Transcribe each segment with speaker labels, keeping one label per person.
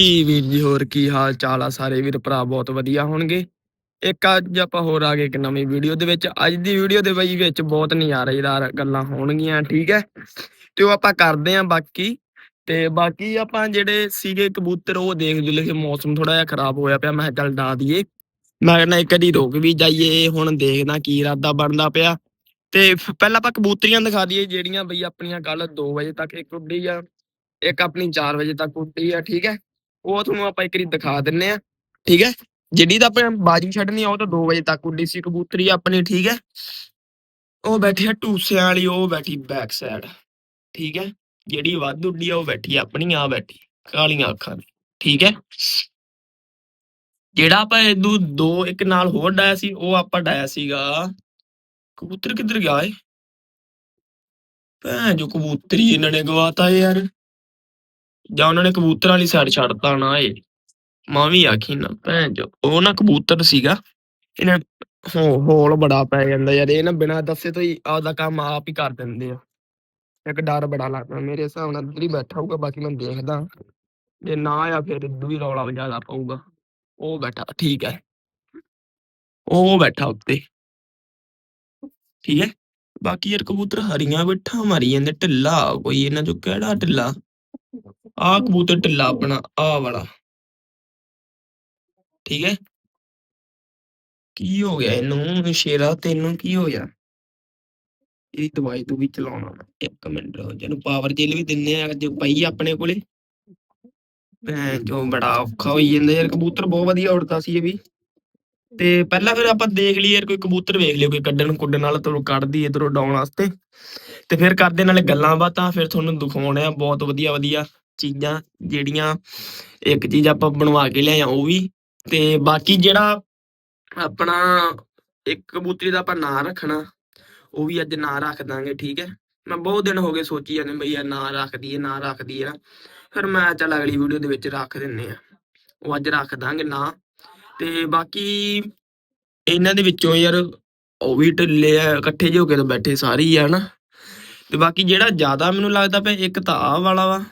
Speaker 1: ਕੀ ਵੀਰ ਜੀ, ਹੋਰ ਕੀ ਹਾਲ ਚਾਲ ਆ ਸਾਰੇ? ਵੀਰ ਭਰਾ ਬਹੁਤ ਵਧੀਆ ਹੋਣਗੇ। ਇੱਕ ਅੱਜ ਆਪਾਂ ਹੋਰ ਆ ਗਏ ਇੱਕ ਨਵੀਂ ਵੀਡੀਓ ਦੇ ਵਿੱਚ। ਅੱਜ ਦੀ ਵੀਡੀਓ ਦੇ ਬਈ ਵਿੱਚ ਬਹੁਤ ਨਜ਼ਾਰੇਦਾਰ ਗੱਲਾਂ ਹੋਣਗੀਆਂ, ਠੀਕ ਹੈ? ਤੇ ਉਹ ਆਪਾਂ ਕਰਦੇ ਆਂ ਬਾਕੀ। ਤੇ ਬਾਕੀ ਆਪਾਂ ਜਿਹੜੇ ਸੀਗੇ ਕਬੂਤਰ, ਉਹ ਦੇਖ ਜੁਲੇ ਕਿ ਮੌਸਮ ਥੋੜਾ ਜਿਹਾ ਖਰਾਬ ਹੋਇਆ ਪਿਆ। ਮੈਂ ਕਿਹਾ ਚੱਲ ਡਾ ਦਈਏ। ਮੈਂ ਕਹਿੰਦਾ ਇੱਕ ਵਾਰੀ ਰੁਕ ਵੀ ਜਾਈਏ, ਹੁਣ ਦੇਖਦਾ ਕੀ ਇਰਾਦਾ ਬਣਦਾ ਪਿਆ। ਤੇ ਪਹਿਲਾਂ ਆਪਾਂ ਕਬੂਤਰੀਆਂ ਦਿਖਾ ਦਈਏ, ਜਿਹੜੀਆਂ ਬਈ ਆਪਣੀਆਂ ਕੱਲ 2 ਵਜੇ ਤੱਕ ਇੱਕ ਉੱਡੀ ਆ। ਇੱਕ ਆਪਣੀ 4 ਵਜੇ ਤੱਕ ਉੱਡੀ ਆ, ਠੀਕ ਹੈ? ਉਹ ਤੁਹਾਨੂੰ ਆਪਾਂ ਇੱਕ ਵਾਰੀ ਦਿਖਾ ਦਿੰਨੇ ਆ, ਠੀਕ ਹੈ? ਜਿਹੜੀ ਤਾਂ ਆਪਾਂ ਬਾਜੀ ਛੱਡਣੀ ਆ, ਉਹ ਤਾਂ 2 ਵਜੇ ਤੱਕ ਉੱਡੀ ਸੀ, ਕਬੂਤਰੀ ਆਪਣੀ, ਠੀਕ ਹੈ? ਉਹ ਬੈਠੀ ਆ ਟੂਸਿਆਂ ਵਾਲੀ, ਉਹ ਬੈਠੀ ਬੈਕ ਸਾਈਡ ਠੀਕ ਹੈ? ਜਿਹੜੀ ਵੱਧ ਉੱਡੀ ਆ, ਉਹ ਬੈਠੀ ਆਪਣੀ ਆ ਬੈਠੀ ਕਾਲੀਆਂ ਅੱਖਾਂ ਦੀ, ਠੀਕ ਹੈ? ਜਿਹੜਾ ਆਪਾਂ ਇਦੂ ਦੋ ਇੱਕ ਨਾਲ ਹੋਰ ਡਾਇਆ ਸੀ, ਉਹ ਆਪਾਂ ਡਾਇਆ ਸੀਗਾ, ਕਬੂਤਰ ਕਿੱਧਰ ਗਿਆ ਏ? ਭੈਣ ਜੋ ਕਬੂਤਰੀ ਇਹਨਾਂ ਨੇ ਗਵਾਤਾ ਯਾਰ। ਜਾਂ ਉਹਨਾਂ ਨੇ ਕਬੂਤਰ ਵਾਲੀ ਸਾਈਡ ਛੱਡਤਾ ਨਾ ਏ ਮਾਂ ਵੀ ਆਖੀ ਨਾ, ਭੈਣ ਜੋ ਉਹ ਨਾ ਕਬੂਤਰ ਸੀਗਾ, ਇਹਨਾਂ ਹੋ, ਹੋਲ ਬੜਾ ਪੈ ਜਾਂਦਾ ਯਾਰ, ਇਹ ਨਾ ਬਿਨਾਂ ਦੱਸੇ ਤੋਂ ਹੀ ਆਪਦਾ ਕੰਮ ਆਪ ਹੀ ਕਰ ਦਿੰਦੇ ਆ। ਇੱਕ ਡਰ ਬੜਾ ਲੱਗਦਾ ਮੇਰੇ ਹਿਸਾਬ ਨਾਲ ਇੱਧਰ ਹੀ ਬੈਠਾ ਹੋਊਗਾ, ਬਾਕੀ ਮੈਂ ਦੇਖਦਾ। ਜੇ ਨਾ ਆ ਫਿਰ ਇਦੋਂ ਵੀ ਰੌਲਾ ਜ਼ਿਆਦਾ ਪਊਗਾ। ਉਹ ਬੈਠਾ, ਠੀਕ ਹੈ। ਉਹ ਬੈਠਾ ਉੱਤੇ। ਠੀਕ ਹੈ। ਬਾਕੀ ਯਾਰ ਕਬੂਤਰ ਹਰੀਆਂ ਬੈਠਾ ਮਾਰੀ ਜਾਂਦੇ, ਢਿੱਲਾ, ਕੋਈ ਇਹਨਾਂ ਚੋਂ ਕਿਹੜਾ ਢਿੱਲਾ? ਆਹ ਕਬੂਤਰ ਢਿੱਲਾ ਆਪਣਾ ਆਹ ਵਾਲਾ। ਠੀਕ ਹੈ? ਕੀ ਹੋ ਗਿਆ ਇਹਨੂੰ? ਸ਼ੇਰਾ ਤੈਨੂੰ ਕੀ ਹੋ ਗਿਆ? ਇਹ ਦਵਾਈ ਤੂੰ ਵੀ ਚਲਾਉਣਾ। ਇੱਕ ਮਿੰਟ ਜਿਹਨੂੰ ਪਾਵਰ ਜੇਲ ਵੀ ਦਿੰਨੇ ਆ ਅੱਜ ਪਈ ਆਪਣੇ ਕੋਲੇ। ਭੈਣ ਜੋ ਬੜਾ ਔਖਾ ਹੋਈ ਜਾਂਦਾ ਯਾਰ, ਕਬੂਤਰ ਬਹੁਤ ਵਧੀਆ ਉੜਦਾ ਸੀ ਇਹ ਵੀ। ਤੇ ਪਹਿਲਾਂ ਫਿਰ ਆਪਾਂ ਦੇਖ ਲਈ ਯਾਰ, ਕੋਈ ਕਬੂਤਰ ਵੇਖ ਲਿਓ, ਕੋਈ ਕੱਢਣ ਕੁੱਡਣ ਵਾਲਾ ਤੁਹਾਨੂੰ ਕੱਢਦੀ ਇਧਰੋਂ ਡਾਉਣ ਵਾਸਤੇ। ਤੇ ਫਿਰ ਕਰਦੇ ਨਾਲੇ ਗੱਲਾਂ ਬਾਤਾਂ, ਫਿਰ ਤੁਹਾਨੂੰ ਦਿਖਾਉਣੇ ਆ ਬਹੁਤ ਵਧੀਆ ਵਧੀਆ ਚੀਜ਼ਾਂ ਜਿਹੜੀਆਂ ਇੱਕ ਚੀਜ਼ ਆਪਾਂ ਬਣਵਾ ਕੇ ਲਿਆਏ ਆ, ਉਹ ਵੀ। ਤੇ ਬਾਕੀ ਜਿਹੜਾ ਆਪਣਾ ਇੱਕ ਕਬੂਤਰੀ ਦਾ ਆਪਾਂ ਨਾਂ ਰੱਖਣਾ, ਉਹ ਵੀ ਅੱਜ ਨਾਂ ਰੱਖ ਦਾਂਗੇ, ਠੀਕ ਹੈ? ਮੈਂ ਬਹੁਤ ਦਿਨ ਹੋ ਗਏ ਸੋਚੀ ਜਾਂਦੇ ਬਈ ਯਾਰ ਨਾਂ ਰੱਖ ਦਈਏ, ਨਾਂ ਰੱਖ ਦਈਏ ਨਾ। ਫਿਰ ਮੈਂ ਚੱਲ ਅਗਲੀ ਵੀਡੀਓ ਦੇ ਵਿੱਚ ਰੱਖ ਦਿੰਨੇ ਆ ਉਹ ਅੱਜ ਰੱਖ ਦਾਂਗੇ ਨਾਂ। ਤੇ ਬਾਕੀ ਇਹਨਾਂ ਦੇ ਵਿੱਚੋਂ ਯਾਰ ਉਹ ਵੀ ਢਿੱਲੇ ਆ, ਇਕੱਠੇ ਜਿਹੇ ਹੋ ਕੇ ਤਾਂ ਬੈਠੇ ਸਾਰੇ ਹੀ ਆ ਨਾ ਤੇ ਬਾਕੀ ਜਿਹੜਾ ਜ਼ਿਆਦਾ ਮੈਨੂੰ ਲੱਗਦਾ ਪਿਆ, ਇੱਕ ਤਾਂ ਆਹ ਵਾਲਾ ਵਾ,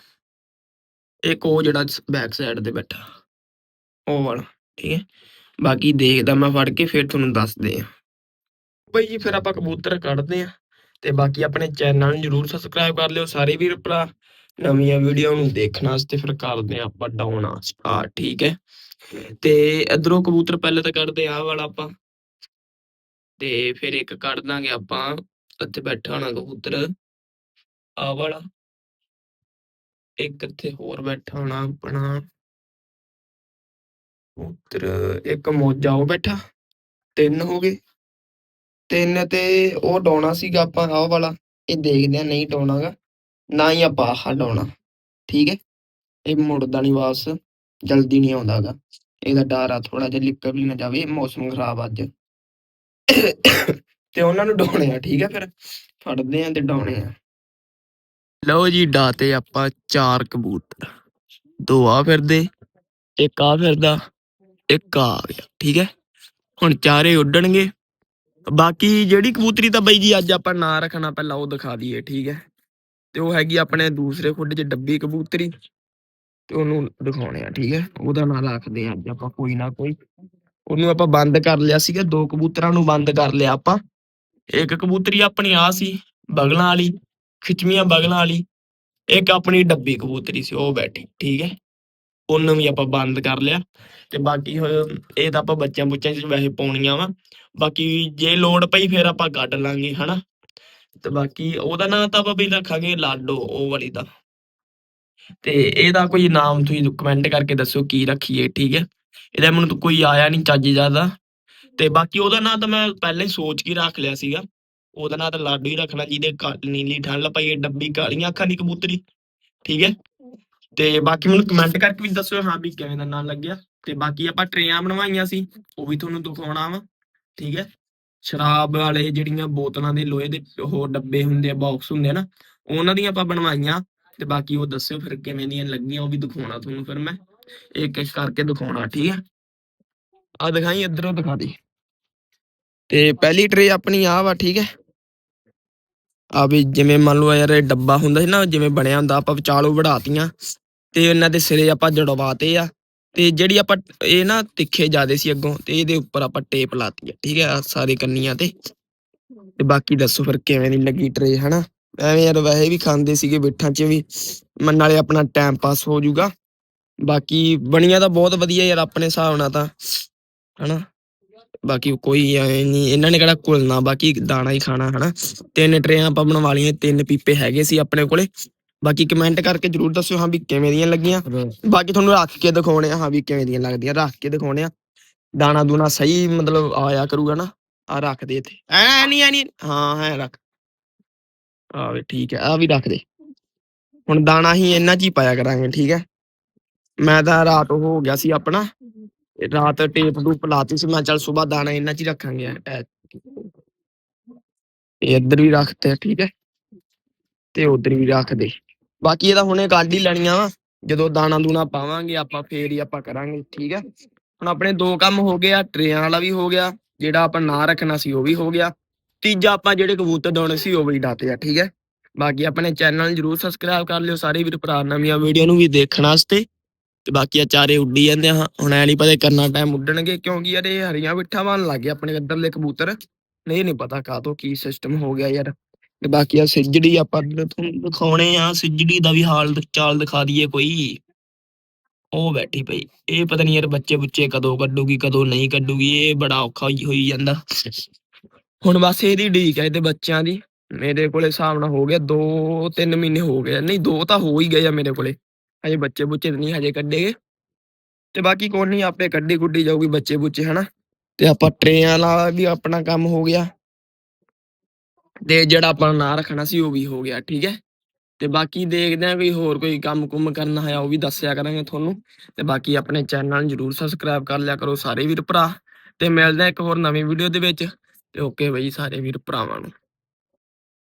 Speaker 1: ਇੱਕ ਉਹ ਜਿਹੜਾ ਬੈਕ ਸਾਈਡ ਤੇ ਬੈਠਾ। ਉਹ ਵਾਲਾ, ਠੀਕ ਹੈ? ਬਾਕੀ ਦੇਖਦਾ ਮੈਂ ਫੜ ਕੇ, ਫਿਰ ਤੁਹਾਨੂੰ ਦੱਸਦੇ ਆ ਬਈ ਜੀ, ਫਿਰ ਆਪਾਂ ਕਬੂਤਰ ਕੱਢਦੇ ਆ ਤੇ ਬਾਕੀ ਆਪਣੇ ਚੈਨਲ ਨੂੰ ਜਰੂਰ ਸਬਸਕ੍ਰਾਈਬ ਕਰ ਲਿਓ। ਸਾਰੇ ਵੀਰ ਭਰਾ, ਨਵੀਆਂ ਵੀਡੀਓ ਨੂੰ ਦੇਖਣ ਵਾਸਤੇ ਫਿਰ ਕਰਦੇ ਆ ਆਪਾਂ ਡਾਉਨ ਸਟਾਰਟ ਠੀਕ ਹੈ? ਤੇ ਇਧਰੋਂ ਕਬੂਤਰ ਪਹਿਲੇ ਤਾਂ ਕੱਢਦੇ ਆ ਵਾਲਾ ਆਪਾਂ। ਤੇ ਫਿਰ ਇੱਕ ਕੱਢ ਦਾਂਗੇ ਆਪਾਂ, ਇੱਥੇ ਬੈਠਾ ਹੋਣਾ ਕਬੂਤਰ। ਆਹ ਵਾਲਾ ਇੱਕ ਇੱਥੇ ਹੋਰ ਬੈਠਾ ਹੋਣਾ ਆਪਣਾ। ਕਬੂਤਰ ਇੱਕ ਮੋਜਾ ਉਹ ਬੈਠਾ। ਤਿੰਨ ਹੋ ਗਏ। ਤਿੰਨ ਤੇ ਉਹ ਡਾਉਣਾ ਸੀਗਾ ਆਪਾਂ ਆਹ ਵਾਲਾ। ਇਹ ਦੇਖਦੇ ਆ ਨਹੀਂ ਡਾਉਣਾਗਾ। ਨਾ ਹੀ ਆਪਾਂ ਆਹ ਡਾਉਣਾ। ਠੀਕ ਹੈ। ਇਹ ਮੁੜਦਾ ਨਹੀਂ ਵਾਪਸ। ਜਲਦੀ ਨਹੀਂ ਆਉਂਦਾਗਾ। ਇਹਦਾ ਡਰ ਆ ਥੋੜਾ ਜਿਹਾ ਲਿਪਕ ਵੀ ਨਾ ਜਾਵੇ। ਮੌਸਮ ਖਰਾਬ ਅੱਜ। ਤੇ ਉਹਨਾਂ ਨੂੰ ਡਾਉਣੇ ਆ। ਠੀਕ ਹੈ ਫਿਰ। ਫੜਦੇ ਆ ਤੇ ਡਾਉਣੇ ਆ। ਲਓ ਜੀ ਡਾਤੇ ਆਪਾਂ ਚਾਰ ਕਬੂਤਰ। ਦੋ ਆ ਫਿਰਦੇ, ਇੱਕ ਆ ਫਿਰਦਾ, ਇੱਕ ਆ ਗਿਆ, ਠੀਕ ਹੈ? ਹੁਣ ਚਾਰੇ ਉੱਡਣਗੇ। ਬਾਕੀ ਜਿਹੜੀ ਕਬੂਤਰੀ ਤਾਂ ਬਈ ਜੀ ਅੱਜ ਆਪਾਂ ਨਾਂ ਰੱਖਣਾ, ਪਹਿਲਾਂ ਉਹ ਦਿਖਾ ਦਈਏ, ਠੀਕ ਹੈ? ਤੇ ਉਹ ਹੈਗੀ ਆਪਣੇ ਦੂਸਰੇ ਖੁੱਡ 'ਚ ਡੱਬੀ ਕਬੂਤਰੀ, ਤੇ ਉਹਨੂੰ ਦਿਖਾਉਣੇ ਆ, ਠੀਕ ਹੈ? ਉਹਦਾ ਨਾਂ ਰੱਖਦੇ ਆ ਅੱਜ ਆਪਾਂ, ਕੋਈ ਨਾ ਕੋਈ। ਉਹਨੂੰ ਆਪਾਂ ਬੰਦ ਕਰ ਲਿਆ ਸੀਗਾ, ਦੋ ਕਬੂਤਰਾਂ ਨੂੰ ਬੰਦ ਕਰ ਲਿਆ ਆਪਾਂ। ਇੱਕ ਕਬੂਤਰੀ ਆਪਣੀ ਆ ਸੀ, ਬਗਲਾਂ ਵਾਲੀ ਖਿਚਵੀਆਂ ਬਗਲਾਂ ਵਾਲੀ, ਇੱਕ ਆਪਣੀ ਡੱਬੀ ਕਬੂਤਰੀ ਸੀ, ਉਹ ਬੈਠੀ, ਠੀਕ ਹੈ। ਉਹਨੂੰ ਵੀ ਆਪਾਂ ਬੰਦ ਕਰ ਲਿਆ ਤੇ ਬਾਕੀ ਇਹ ਤਾਂ ਆਪਾਂ ਬੱਚਿਆਂ ਬੁੱਚਿਆਂ 'ਚ ਵੈਸੇ ਪਾਉਣੀਆਂ ਵਾ। ਬਾਕੀ ਜੇ ਲੋੜ ਪਈ ਫਿਰ ਆਪਾਂ ਕੱਢ ਲਾਂਗੇ, ਹਨਾ। ਤੇ ਬਾਕੀ ਉਹਦਾ ਨਾਂ ਤਾਂ ਆਪਾਂ ਵੀ ਰੱਖਾਂਗੇ ਲਾਡੋ, ਉਹ ਵਾਲੀ ਦਾ। ਤੇ ਇਹਦਾ ਕੋਈ ਨਾਮ ਤੁਸੀਂ ਕਮੈਂਟ ਕਰਕੇ ਦੱਸਿਓ ਕੀ ਰੱਖੀਏ, ਠੀਕ ਹੈ। ਇਹਦਾ ਮੈਨੂੰ ਕੋਈ ਆਇਆ ਨਹੀਂ ਚੱਜ ਜ਼ਿਆਦਾ। ਤੇ ਬਾਕੀ ਉਹਦਾ ਨਾਂ ਤਾਂ ਮੈਂ ਪਹਿਲਾਂ ਹੀ ਸੋਚ ਕੇ ਰੱਖ ਲਿਆ ਸੀਗਾ। ਉਹਦਾ ਨਾਂ ਤਾਂ ਲਾਡੋ ਹੀ ਰੱਖਣਾ ਜਿਹਦੇ ਕਾ- ਨੀਲੀ ਠੱਲ ਪਈ ਡੱਬੀ ਕਾਲੀਆਂ ਅੱਖਾਂ ਦੀ ਕਬੂਤਰੀ, ਠੀਕ ਹੈ? ਤੇ ਬਾਕੀ ਮੈਨੂੰ ਕਮੈਂਟ ਕਰਕੇ ਵੀ ਦੱਸਿਓ ਹਾਂ ਵੀ ਕਿਵੇਂ ਦਾ ਨਾਂ ਲੱਗਿਆ, ਤੇ ਬਾਕੀ ਆਪਾਂ ਟਰੇਆਂ ਬਣਵਾਈਆਂ ਸੀ, ਉਹ ਵੀ ਤੁਹਾਨੂੰ ਦਿਖਾਉਣਾ ਵਾ, ਠੀਕ ਹੈ? ਸ਼ਰਾਬ ਵਾਲੇ ਜਿਹੜੀਆਂ ਬੋਤਲਾਂ ਦੇ ਲੋਹੇ ਦੇ ਉਹ ਡੱਬੇ ਹੁੰਦੇ ਆ ਬਾਕਸ ਹੁੰਦੇ ਆ ਨਾ, ਉਹਨਾਂ ਦੀਆਂ ਆਪਾਂ ਬਣਵਾਈਆਂ, ਤੇ ਬਾਕੀ ਉਹ ਦੱਸਿਓ ਫਿਰ ਕਿਵੇਂ ਦੀਆਂ ਲੱਗੀਆਂ, ਉਹ ਵੀ ਦਿਖਾਉਣਾ ਤੁਹਾਨੂੰ ਫਿਰ ਮੈਂ, ਇੱਕ ਇੱਕ ਕਰਕੇ ਦਿਖਾਉਣਾ, ਠੀਕ ਹੈ? ਆ ਦਿਖਾਈ ਇਧਰੋਂ ਦਿਖਾ ਦੇ। ਤੇ ਪਹਿਲੀ ਟਰੇ ਆਪਣੀ ਆ ਵਾ, ਠੀਕ ਹੈ? ਆ ਵੀ ਜਿਵੇਂ ਮੰਨ ਲਓ ਯਾਰ ਇਹ ਡੱਬਾ ਹੁੰਦਾ ਸੀ ਨਾ, ਜਿਵੇਂ ਬਣਿਆ ਹੁੰਦਾ, ਆਪਾਂ ਵਿਚਾਲੋ ਵੜਾਤੀਆਂ ਤੇ ਇਹਨਾਂ ਦੇ ਸਿਰੇ ਆਪਾਂ ਜੜਵਾਤੇ ਆ ਤੇ ਜਿਹੜੀ ਆਪਾਂ ਇਹ ਨਾ ਤਿੱਖੇ ਜਾਦੇ ਸੀ ਅੱਗੋਂ ਤੇ ਇਹਦੇ ਉੱਪਰ ਆਪਾਂ ਟੇਪ ਲਾਤੀ ਆ ਠੀਕ ਹੈ, ਸਾਰੇ ਕੰਨੀਆਂ ਤੇ। ਤੇ ਬਾਕੀ ਦੱਸੋ ਫਿਰ ਕਿਵੇਂ ਦੀ ਲੱਗੀ ਟਰੇ ਹਨਾ? ਐਵੇਂ ਯਾਰ ਵੈਸੇ ਵੀ ਖਾਂਦੇ ਸੀਗੇ ਬਿੱਠਾਂ 'ਚ ਵੀ, ਮ- ਨਾਲੇ ਆਪਣਾ ਟਾਈਮ ਪਾਸ ਹੋ ਜਾਊਗਾ। ਬਾਕੀ ਬਣੀਆਂ ਤਾਂ ਬਹੁਤ ਵਧੀਆ ਯਾਰ ਆਪਣੇ ਹਿਸਾਬ ਨਾਲ ਤਾਂ, ਹਨਾ? ਬਾਕੀ ਕੋਈ ਐਵੇਂ ਨਹੀਂ ਇਹਨਾਂ ਨੇ ਕਿਹੜਾ ਘੁਲਣਾ, ਬਾਕੀ ਦਾਣਾ ਹੀ ਖਾਣਾ, ਹਨਾ। ਤਿੰਨ ਟਰੇਆਂ ਆਪਾਂ ਬਣਵਾ ਲਈਆਂ, ਤਿੰਨ ਪੀਪੇ ਹੈਗੇ ਸੀ ਆਪਣੇ ਕੋਲੇ। ਬਾਕੀ ਕਮੈਂਟ ਕਰਕੇ ਜਰੂਰ ਦੱਸਿਓ, ਹਾਂ ਵੀ ਕਿਵੇਂ ਦੀਆਂ ਲੱਗੀਆਂ। ਬਾਕੀ ਤੁਹਾਨੂੰ ਰੱਖ ਕੇ ਦਿਖਾਉਣੇ ਆ, ਹਾਂ ਵੀ ਕਿਵੇਂ ਦੀਆਂ ਲੱਗਦੀਆਂ, ਰੱਖ ਕੇ ਦਿਖਾਉਣੇ ਆ। ਦਾਣਾ ਦੂਣਾ ਸਹੀ ਮਤਲਬ ਆਇਆ ਕਰੂਗਾ ਨਾ ਆ ਰੱਖ ਦੇ ਇੱਥੇ। ਐ ਨਹੀਂ ਐ ਨਹੀਂ ਹਾਂ ਹੈ ਰੱਖ। ਆ ਵੀ ਠੀਕ ਹੈ ਆ ਵੀ ਰੱਖ ਦੇ। ਹੁਣ ਦਾਣਾ ਹੀ ਇਹਨਾਂ 'ਚ ਹੀ ਪਾਇਆ ਕਰਾਂਗੇ, ਠੀਕ ਹੈ। ਮੈਂ ਤਾਂ ਰਾਤ ਉਹ ਹੋ ਗਿਆ ਸੀ ਆਪਣਾ ਰਾਤ ਟੇਪ ਟੂਪ ਲਾਤੀ ਸੀ, ਮੈਂ ਚੱਲ ਸਵੇਰ ਦਾਣਾ ਇਹਨਾਂ 'ਚ ਹੀ ਰੱਖਾਂਗੇ attach। ਤੇ ਇੱਧਰ ਵੀ ਰੱਖਤੇ ਠੀਕ ਹੈ ਤੇ ਉਧਰ ਵੀ ਰੱਖ ਦੇ। ਬਾਕੀ ਇਹਦਾ ਹੁਣੇ ਕੱਢ ਹੀ ਲੈਣੀਆਂ ਵਾ, ਜਦੋਂ ਦਾਣਾ ਦੂਣਾ ਪਾਵਾਂਗੇ, ਆਪਾਂ ਫੇਰ ਹੀ ਆਪਾਂ ਕਰਾਂਗੇ, ਠੀਕ ਹੈ ਹੁਣ ਆਪਣੇ ਦੋ ਕੰਮ ਹੋ ਗਏ ਆ, ਟਰੇਆਂ ਵਾਲਾ ਵੀ ਹੋ ਗਿਆ, ਜਿਹੜਾ ਆਪਾਂ ਨਾਂ ਰੱਖਣਾ ਸੀ ਉਹ ਵੀ ਹੋ ਗਿਆ। ਤੀਜਾ ਆਪਾਂ ਜਿਹੜੇ ਕਬੂਤਰ ਦਾਉਣੇ ਸੀ, ਉਹ ਵੀ ਡਾਤੇ ਆ, ਠੀਕ ਹੈ ਬਾਕੀ ਆਪਣੇ ਚੈਨਲ ਨੂੰ ਜਰੂਰ ਸਬਸਕ੍ਰਾਈਬ ਕਰ ਲਿਓ, ਸਾਰੇ ਵੀਰ ਭਰਾ ਨਵੀਆਂ ਵੀਡੀਓ ਨੂੰ ਵੀ ਦੇਖਣ ਵਾਸਤੇ। ਤੇ ਬਾਕੀ ਆ ਚਾਰੇ ਉੱਡੀ ਜਾਂਦੇ ਆ, ਹੁਣ ਐ ਨਹੀਂ ਪਤਾ ਕਰਨਾ ਟਾਈਮ ਉੱਡਣਗੇ, ਕਿਉਂਕਿ ਯਾਰ ਇਹ ਹਰੀਆਂ ਬਿੱਠਾ ਬਣ ਲੱਗ ਗਏ ਆਪਣੇ ਇੱਧਰਲੇ ਕਬੂਤਰ। ਨਹੀਂ ਨਹੀਂ ਪਤਾ ਕਾਹਤੋਂ ਕੀ ਸਿਸਟਮ ਹੋ ਗਿਆ ਯਾਰ। ਤੇ ਬਾਕੀ ਆ ਸਿੱਜੜੀ ਆਪਾਂ ਤੁਹਾਨੂੰ ਦਿਖਾਉਣੇ ਆ, ਸਿੱਜੜੀ ਦਾ ਵੀ ਹਾਲ ਚਾਲ ਦਿਖਾ ਦਈਏ ਕੋਈ। ਉਹ ਬੈਠੀ ਪਈ। ਇਹ ਪਤਾ ਨਹੀਂ ਯਾਰ ਬੱਚੇ ਬੁੱਚੇ ਕਦੋਂ ਕੱਢੂਗੀ, ਕਦੋਂ ਨਹੀਂ ਕੱਢੂਗੀ, ਇਹ ਬੜਾ ਔਖਾ ਹੋਈ ਜਾਂਦਾ। ਹੁਣ ਬਸ ਇਹਦੀ ਢੀਕ ਹੈ ਇਹਦੇ ਬੱਚਿਆਂ ਦੀ। ਮੇਰੇ ਕੋਲੇ ਹਿਸਾਬ ਨਾਲ ਹੋ ਗਿਆ 2-3 ਮਹੀਨੇ ਹੋ ਗਏ। ਨਹੀਂ, ਦੋ ਤਾਂ ਹੋ ਹੀ ਗਏ ਆ ਮੇਰੇ ਕੋਲੇ। ਹਜੇ ਬੱਚੇ ਬੁੱਚੇ ਤਾਂ ਨਹੀਂ ਹਜੇ ਕੱਢੇਗੇ। ਤੇ ਬਾਕੀ ਕੋਈ ਨਹੀਂ, ਆਪੇ ਕੱਢੀ ਗੁੱਡੀ ਜਾਊਗੀ ਬੱਚੇ ਬੁੱਚੇ, ਹਨਾ। ਤੇ ਆਪਾਂ ਟਰੇਆਂ ਵਾਲਾ ਵੀ ਆਪਣਾ ਕੰਮ ਹੋ ਗਿਆ। ਤੇ ਜਿਹੜਾ ਆਪਾਂ ਨਾਂ ਰੱਖਣਾ ਸੀ, ਉਹ ਵੀ ਹੋ ਗਿਆ, ਠੀਕ ਹੈ। ਤੇ ਬਾਕੀ ਦੇਖਦੇ ਆ ਕੋਈ ਹੋਰ ਕੋਈ ਕੰਮ ਕੁੰਮ ਕਰਨਾ ਹੈ ਉਹ ਵੀ ਦੱਸਿਆ ਕਰਾਂਗੇ ਤੁਹਾਨੂੰ। ਤੇ ਬਾਕੀ ਆਪਣੇ ਚੈਨਲ ਨੂੰ ਜਰੂਰ ਸਬਸਕ੍ਰਾਈਬ ਕਰ ਲਿਆ ਕਰੋ, ਸਾਰੇ ਵੀਰ ਭਰਾ। ਤੇ ਮਿਲਦੇ ਆ ਇੱਕ ਹੋਰ ਨਵੀਂ ਵੀਡੀਓ ਦੇ ਵਿੱਚ। ਤੇ ਓਕੇ ਬਈ, ਸਾਰੇ ਵੀਰ ਭਰਾਵਾਂ ਨੂੰ।